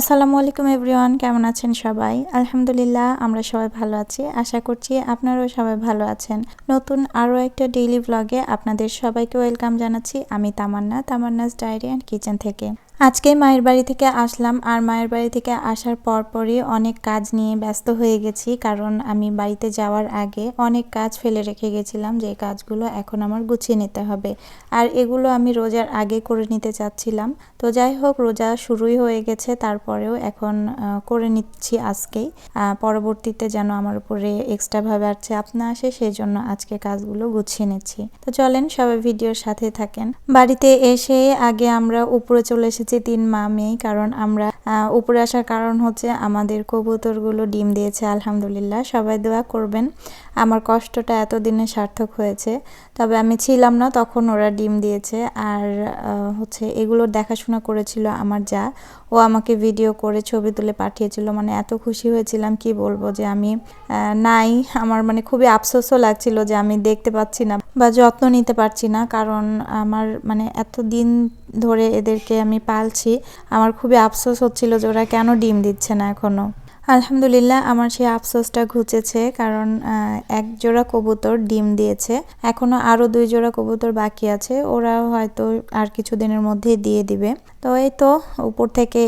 আসসালামু আলাইকুম এভরিওয়ান, কেমন আছেন সবাই? আলহামদুলিল্লাহ, আমরা সবাই ভালো আছি। আশা করছি আপনারাও সবাই ভালো আছেন। নতুন আরও একটা ডেইলি ব্লগে আপনাদের সবাইকে ওয়েলকাম জানাচ্ছি। আমি Tamanna, Tamanna's diary and kitchen থেকে। আজকে মায়ের বাড়ি থেকে আসলাম আর মায়ের বাড়ি থেকে আসার পরপরই অনেক কাজ নিয়ে ব্যস্ত হয়ে গেছি, কারণ আমি বাড়িতে যাওয়ার আগে অনেক কাজ ফেলে রেখে গেছিলাম, যে কাজগুলো এখন আমার গুছিয়ে নিতে হবে। আর এগুলো আমি রোজার আগে করে নিতে চাচ্ছিলাম। তো যাই হোক, রোজা শুরুই হয়ে গেছে, তারপরেও এখন করে নিচ্ছি আজকেই। পরবর্তীতে যেন আমার উপরে এক্সট্রাভাবে আর চাপ না আসে সেই জন্য আজকে কাজগুলো গুছিয়ে নিচ্ছি। তো চলেন সবাই ভিডিওর সাথে থাকেন। বাড়িতে এসে আগে আমরা উপরে চলে এসেছি এসেছি তিন মা মেয়ে, কারণ আমরা উপরে আসার কারণ হচ্ছে আমাদের কবুতরগুলো ডিম দিয়েছে, আলহামদুলিল্লাহ। সবাই দোয়া করবেন। আমার কষ্টটা এতদিনে সার্থক হয়েছে। তবে আমি ছিলাম না, তখন ওরা ডিম দিয়েছে। আর হচ্ছে এগুলো দেখাশোনা করেছিল আমার যা। ও আমাকে ভিডিও করে ছবি তুলে পাঠিয়েছিল। মানে এত খুশি হয়েছিলাম, কি বলব যে আমি নাই। আমার মানে খুবই আফসোসও লাগছিল যে আমি দেখতে পাচ্ছি না বা যত্ন নিতে পারছি না। কারণ আমার মানে এত দিন ধরে এদেরকে আমি পালছি। আমার খুবই আফসোস হচ্ছিল যে ওরা কেন ডিম দিচ্ছে না এখনও। আলহামদুলিল্লাহ, আমার সেই আফসোসটা ঘুচেছে কারণ এক জোড়া কবুতর ডিম দিয়েছে। এখনও আরও দুই জোড়া কবুতর বাকি আছে। ওরা হয়তো আর কিছু দিনের মধ্যেই দিয়ে দিবে। তো এই তো, উপর থেকে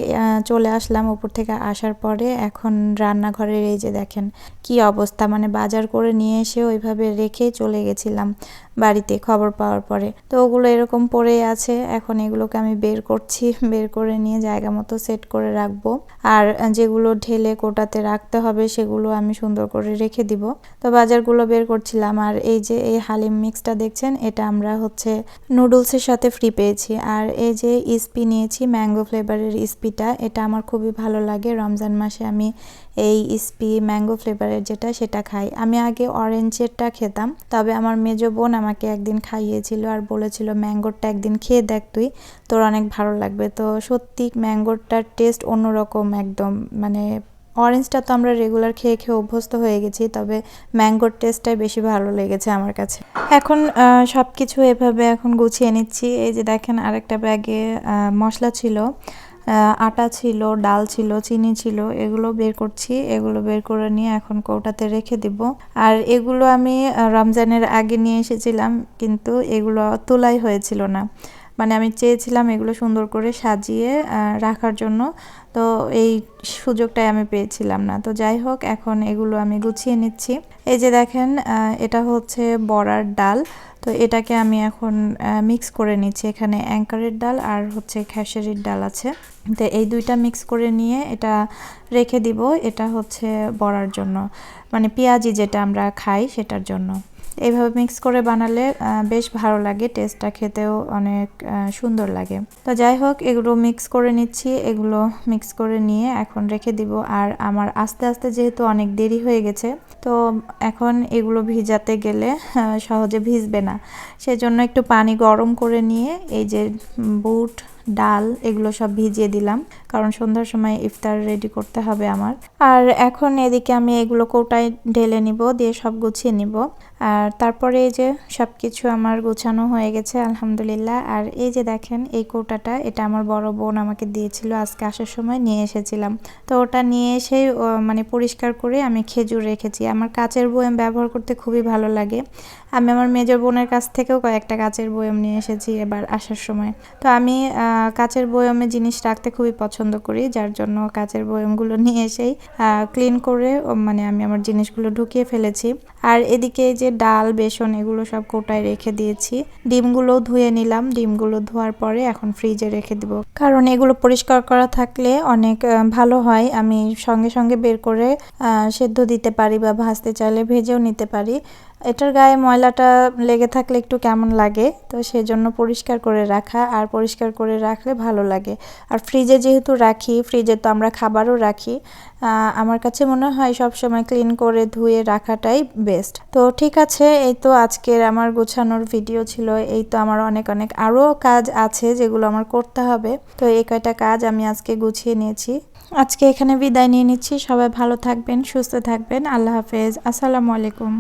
চলে আসলাম। উপর থেকে আসার পরে এখন রান্নাঘরের এই যে দেখেন, কি অবস্থা। মানে বাজার করে নিয়ে এসে ওইভাবে রেখে চলে গেছিলাম। বাড়িতে খবর পাওয়ার পরে। তো ওগুলো এরকম পড়ে আছে। এখন এগুলোকে আমি বের করছি। বের করে নিয়ে জায়গা মতো সেট করে রাখব। আর যেগুলো ঢেলে কোটাতে রাখতে হবে, সেগুলো আমি সুন্দর করে রেখে দিব। তো বাজারগুলো বের করছিলাম। আর এই যে এই হালিম মিক্সটা দেখছেন? এটা আমরা হচ্ছে নুডলসের সাথে ফ্রি পেয়েছি। আর এই যে ইস্পি নিয়েছি, ম্যাঙ্গো ফ্লেভারের ইস্পিটা এটা আমার খুবই ভালো লাগে। রমজান মাসে আমি এই ইস্পি ম্যাঙ্গো ফ্লেভারের যেটা, সেটা খাই। আমি আগে অরেঞ্জেরটা খেতাম, তবে আমার মেজো বোন আমাকে একদিন খাইয়েছিল আর বলেছিল, ম্যাঙ্গোরটা একদিন খেয়ে দেখ তুই, তোর অনেক ভালো লাগবে। তো সত্যি ম্যাঙ্গোরটার টেস্ট অন্যরকম একদম মানে অরেঞ্জটা তো আমরা রেগুলার খেয়ে খেয়ে অভ্যস্ত হয়ে গেছি, তবে ম্যাঙ্গোর টেস্টটাই বেশি ভালো লেগেছে আমার কাছে। এখন সব কিছু এভাবে এখন গুছিয়ে নিচ্ছি। এই যে দেখেন আরেকটা ব্যাগে মশলা ছিল। আটা ছিল, ডাল ছিল, চিনি ছিল, এগুলো বের করছি। এগুলো বের করে নিয়ে এখন কৌটাতে রেখে দিব। আর এগুলো আমি রমজানের আগে নিয়ে এসেছিলাম, কিন্তু এগুলো তোলাই হয়েছিল না। মানে আমি চেয়েছিলাম এগুলো সুন্দর করে সাজিয়ে রাখার জন্য। তো এই সুযোগটাই আমি পেয়েছিলাম না। তো যাই হোক, এখন এগুলো আমি গুছিয়ে নিচ্ছি। এই যে দেখেন এটা হচ্ছে বড়ার ডাল। তো এটাকে আমি এখন মিক্স করে নিচ্ছি। এখানে অ্যাঙ্কারের ডাল আর হচ্ছে খেসারির ডাল আছে। তো এই দুইটা মিক্স করে নিয়ে এটা রেখে দিব। এটা হচ্ছে বড়ার জন্য। মানে পেঁয়াজি যেটা আমরা খাই সেটার জন্য। এইভাবে মিক্স করে বানালে বেশ ভালো লাগে। টেস্টটা খেতেও অনেক সুন্দর লাগে। তো যাই হোক, এগুলো মিক্স করে নিচ্ছি। এগুলো মিক্স করে নিয়ে এখন রেখে দিব। আর আমার আস্তে আস্তে যেহেতু অনেক দেরি হয়ে গেছে, তো এখন এগুলো ভিজাতে গেলে সহজে ভিজবে না। সেজন্য একটু পানি গরম করে নিয়ে, এই যে বুট ডাল এগুলো সব ভিজিয়ে দিলাম, কারণ সন্ধ্যার সময় ইফতার রেডি করতে হবে আমার। আর এখন এদিকে আমি এগুলো কৌটায় ঢেলে নিব, দিয়ে সব গুছিয়ে নিব। আর তারপরে এই যে সব কিছু আমার গোছানো হয়ে গেছে, আলহামদুলিল্লাহ। আর এই যে দেখেন, এই কৌটাটা, এটা আমার বড় বোন আমাকে দিয়েছিল, আজকে আসার সময় নিয়ে এসেছিলাম। তো ওটা নিয়ে এসে মানে পরিষ্কার করে আমি খেজুর রেখেছি। আমার কাচের বয়াম ব্যবহার করতে খুবই ভালো লাগে। আমি আমার মেজর বোনের কাছ থেকেও কয়েকটা কাচের বয়াম নিয়ে এসেছি এবার আসার সময়। তো আমি কাচের বয়ামে জিনিস রাখতে খুবই পছন্দ করি, যার জন্য কাচের বয়ামগুলো নিয়ে এসেই ক্লিন করে মানে আমি আমার জিনিসগুলো ঢুকিয়ে ফেলেছি। আর এদিকে যে ডাল, বেসন, এগুলো সব কোটায় রেখে দিয়েছি। ডিমগুলো ধুয়ে নিলাম, ডিমগুলো ধোয়ার পরে এখন ফ্রিজে রেখে দিব। কারণ এগুলো পরিষ্কার করা থাকলে অনেক ভালো হয়, আমি সঙ্গে সঙ্গে বের করে সেদ্ধ দিতে পারি বা ভাজতে চাইলে ভেজেও নিতে পারি। এটার গায়ে ময়লাটা লেগে থাকলে একটু কেমন লাগে? তো সেজন্য পরিষ্কার করে রাখা, আর পরিষ্কার করে রাখলে ভালো লাগে। আর ফ্রিজে যেহেতু রাখি ফ্রিজে তো আমরা খাবারও রাখি আমার কাছে মনে হয় সব সময় ক্লিন করে ধুয়ে রাখাটাই বেস্ট তো ঠিক আছে, এই তো আজকের আমার গোছানোর ভিডিও ছিল। এই তো আমার অনেক অনেক আরও কাজ আছে যেগুলো আমার করতে হবে। তো এই কয়টা কাজ আমি আজকে গুছিয়ে নিয়েছি। আজকে এখানে বিদায় নিয়ে নিচ্ছি। সবাই ভালো থাকবেন, সুস্থ থাকবেন। আল্লাহ হাফেজ। আসসালামু আলাইকুম।